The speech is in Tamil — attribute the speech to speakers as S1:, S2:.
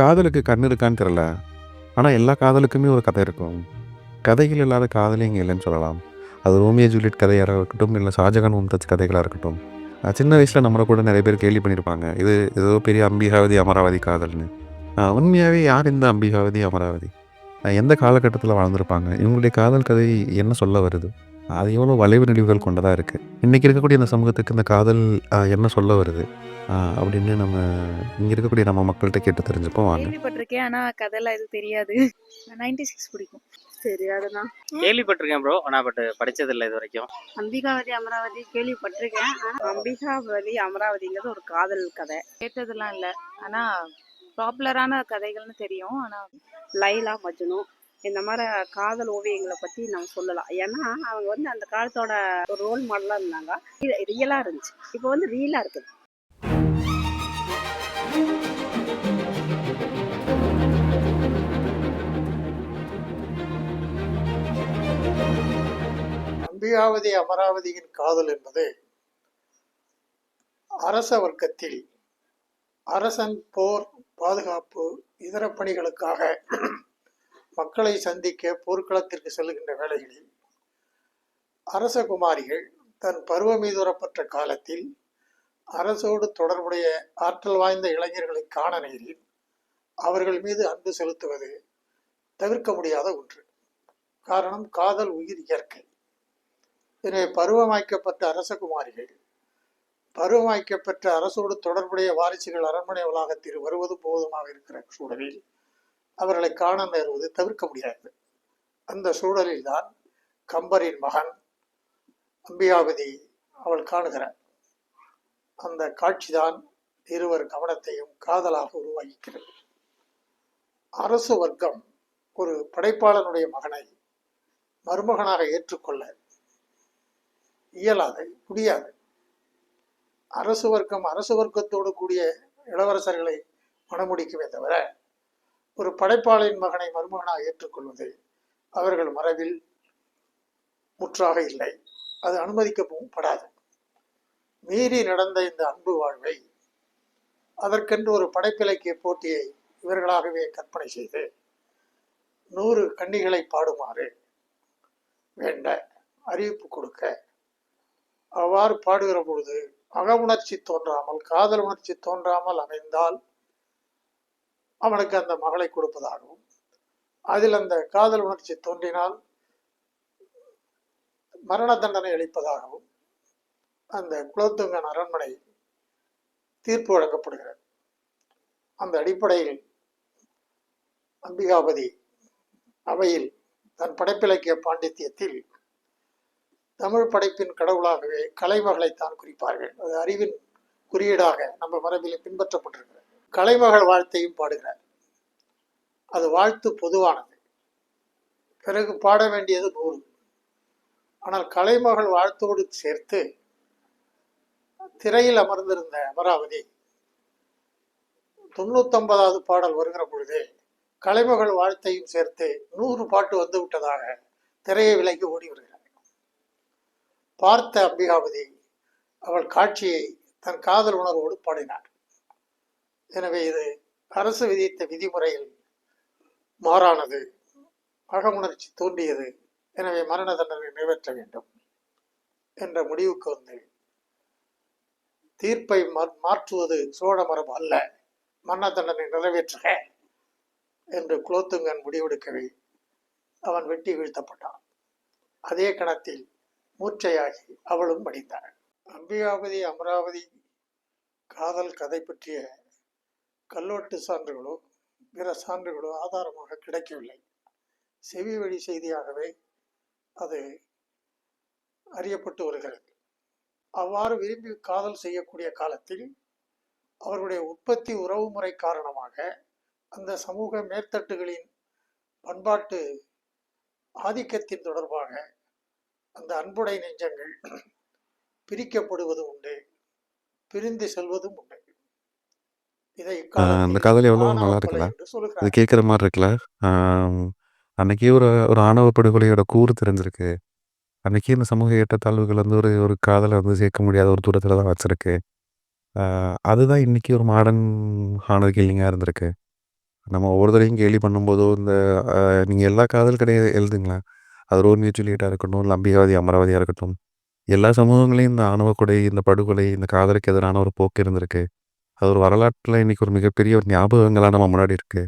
S1: காதலுக்கு கண் இருக்கான்னு தெரியல. ஆனால் எல்லா காதலுக்குமே ஒரு கதை இருக்கும். கதைகள் இல்லாத காதலே இங்கே இல்லைன்னு சொல்லலாம். அது ரோமியோ ஜூலியட் கதையாக இருக்கட்டும், இல்லை ஷாஜகான், மும்தாஜ் கதைகளாக இருக்கட்டும். சின்ன வயசில் நம்மளை கூட நிறைய பேர் கேள்வி பண்ணியிருப்பாங்க. இது ஏதோ பெரிய அம்பிகாவதி, அமராவதி காதல்னு. உண்மையாகவே யார் இந்த அம்பிகாவதி, அமராவதி? எந்த காலகட்டத்தில் வாழ்ந்திருப்பாங்க? இவங்களுடைய காதல் கதை என்ன சொல்ல வருது? அது எவ்வளோ வளைவு நெளிவுகள் கொண்டதா இருக்குது இன்றைக்கி இருக்கக்கூடிய இந்த சமூகத்துக்கு இந்த காதல் என்ன சொல்ல வருது? அப்படின்னு நம்ம இங்க இருக்கக்கூடிய நம்ம மக்கள்ட்ட கேட்டு தெரிஞ்சுப்போம் வாங்க.
S2: கேள்விப்பட்டிருக்கேன். ஆனா கதைலாம் எதுவும் தெரியாது. 96 பிடிக்கும்.
S3: தெரியாதுண்ணா.
S4: கேள்விப்பட்டிருக்கேன் ப்ரோ. ஆனா பட் படிச்சதில்ல இதுவரைக்கும்.
S3: அம்பிகாவதி, அமராவதி கேள்விப்பட்டிருக்கேன். ஆனா அம்பிகாவதி, அமராவதிங்கிறது ஒரு காதல் கதை.
S2: கேட்டதெல்லாம் இல்ல. ஆனா பாப்புலரான கதைகள்னு தெரியும். ஆனா
S3: லைலா, மஜ்னு இந்த மாரி காதல் ஓவியங்கள பத்தி நம்ம சொல்லலாம். ஏன்னா, அவங்க வந்து அந்த காலத்தோட ஒரு ரோல் மாடலா இருந்தாங்க. ரி ரியலா இருந்துச்சு. இப்போ வந்து ரீலா இருக்குது.
S5: அம்பிகாவதி அமராவதியின் காதல் என்பது அரச வர்க்கத்தில் அரசன் போர் பாதுகாப்பு இதர பணிகளுக்காக மக்களை சந்திக்க போர்க்களத்திற்கு செல்லுகின்ற வேளைகளில் அரச குமாரிகள் தன் பருவமீதுரப்பட்ட காலத்தில் அரசோடு தொடர்புடைய ஆற்றல் வாய்ந்த இளைஞர்களை காண நேரில் அவர்கள் மீது அன்பு செலுத்துவது தவிர்க்க முடியாத ஒன்று. காரணம் காதல் உயிர் இயற்கை. எனவே பருவமாய்க்கப்பட்ட அரசகுமாரிகள் பருவமாய்க்கப்பெற்ற அரசோடு தொடர்புடைய வாரிசுகள் அரண்மனை வளாகத்தில் வருவது போதுமாக இருக்கிற சூழலில் அவர்களை காண நேருவது தவிர்க்க முடியாது. அந்த சூழலில்தான் கம்பரின் மகன் அம்பியாபதி அவள் காணுகிறார். அந்த காட்சிதான் இருவர் கவனத்தையும் காதலாக உருவாகிக்கிறது அரசு வர்க்கம் ஒரு படைப்பாளனுடைய மகனை மருமகனாக ஏற்றுக்கொள்ள இயலாது முடியாது. அரசு வர்க்கம் அரசு வர்க்கத்தோடு கூடிய இளவரசர்களை மணமுடிக்குமே தவிர ஒரு படைப்பாளின் மகனை மருமகனாக ஏற்றுக்கொள்வது அவர்கள் மரபில் முற்றாக இல்லை. அது அனுமதிக்கவும் படாது. மீறி நடந்த இந்த அன்பு வாழ்வை அதற்கென்று ஒரு படைப்பிலக்கிய போட்டியை இவர்களாகவே கற்பனை செய்து நூறு கன்னிகளை பாடுமாறு வேண்ட அறிவிப்பு கொடுக்க அவ்வாறு பாடுகிற பொழுது அகவுணர்ச்சி தோன்றாமல் காதல் உணர்ச்சி தோன்றாமல் அமைந்தால் அவனுக்கு அந்த மகளை கொடுப்பதாகவும் அதில் அந்த காதல் உணர்ச்சி தோன்றினால் மரண தண்டனை அளிப்பதாகவும் அந்த குலோத்துங்கன் அரண்மனை தீர்ப்பு வழங்கப்படுகிறது. அந்த அடிப்படையில் அம்பிகாபதி அவையில் தன் படைப்பிலக்கிய பாண்டித்தியத்தில் தமிழ் படைப்பின் கடவுளாகவே கலைமகளைத்தான் குறிப்பார்கள். அது அறிவின் குறியீடாக நம்ம மரபில் பின்பற்றப்பட்டிருக்கிறது. கலைமகள் வாழ்த்தையும் பாடுகிறார். அது வாழ்த்து பொதுவானது. பிறகு பாட வேண்டியது நூறு. ஆனால் கலைமகள் வாழ்த்தோடு சேர்த்து திரையில் அமர்ந்திருந்த அமராவதி தொண்ணூத்தொன்பதாவது பாடல் வருகிற பொழுது கலைமகள் வாழ்த்தையும் சேர்த்து நூறு பாட்டு வந்து விட்டதாக திரையை விலைக்கு ஓடி வருகிறார். பார்த்த அம்பிகாவதி அவள் காட்சியை தன் காதல் உணர்வோடு பாடினார். எனவே இது அரசு விதித்த விதிமுறையில் மாறானது அகமுணர்ச்சி தோன்றியது. எனவே மரண தண்டனை நிறைவேற்ற வேண்டும் என்ற முடிவுக்கு வந்து தீர்ப்பை மாற்றுவது சோழ மரபு அல்ல. மன்ன தண்டனை நிறைவேற்றுக என்று குலோத்துங்கன் முடிவெடுக்கவே அவன் வெட்டி வீழ்த்தப்பட்டான். அதே கணத்தில் மூர்ச்சையாகி அவளும் படித்தாள். அம்பிகாபதி அமராவதி காதல் கதை பற்றிய கல்லோட்டு சான்றுகளோ பிற சான்றுகளோ ஆதாரமாக கிடைக்கவில்லை. செவி வழி செய்தியாகவே அது அறியப்பட்டு வருகிறது. அவ்வாறு விரும்பி காதல் செய்யக்கூடிய காலத்தில் அவர்களுடைய உற்பத்தி உறவு முறை காரணமாக அந்த சமூக மேற்தட்டுகளின் பண்பாட்டு ஆதிக்கத்தின் தொடர்பாக அந்த அன்புடை நெஞ்சங்கள் பிரிக்கப்படுவதும் உண்டு பிரிந்து செல்வதும் உண்டு இதை
S1: அந்த காதல் எவ்வளோ நல்லா இருக்குல்ல? அது கேட்குற மாரி இருக்குல்ல? அன்னைக்கே ஒரு ஒரு ஆணவ படுகொலையோட கூறு தெரிஞ்சிருக்கு. அன்றைக்கி இந்த சமூக ஏற்றத்தாழ்வுகள் வந்து ஒரு ஒரு காதலை வந்து சேர்க்க முடியாத ஒரு தூரத்தில் தான் வச்சுருக்கு அதுதான் இன்றைக்கி ஒரு மாடர்ன் ஆனது கில்லிங்கா இருந்திருக்கு. நம்ம ஒவ்வொரு தடவையும் கேலி பண்ணும்போதோ, இந்த நீங்கள் எல்லா காதல் கதைய எழுதுங்களேன். அது ரோல் மியூச்சுவலியேட்டாக இருக்கட்டும், இல்ல அமராவதியாக இருக்கட்டும். எல்லா சமூகங்களையும் இந்த ஆணவ கொலை, இந்த படுகொலை, இந்த காதலுக்கு எதிரான ஒரு போக்கு இருந்திருக்கு. அது ஒரு வரலாற்றில் இன்றைக்கி ஒரு மிகப்பெரிய ஒரு ஞாபகங்களாக நம்ம முன்னாடி இருக்குது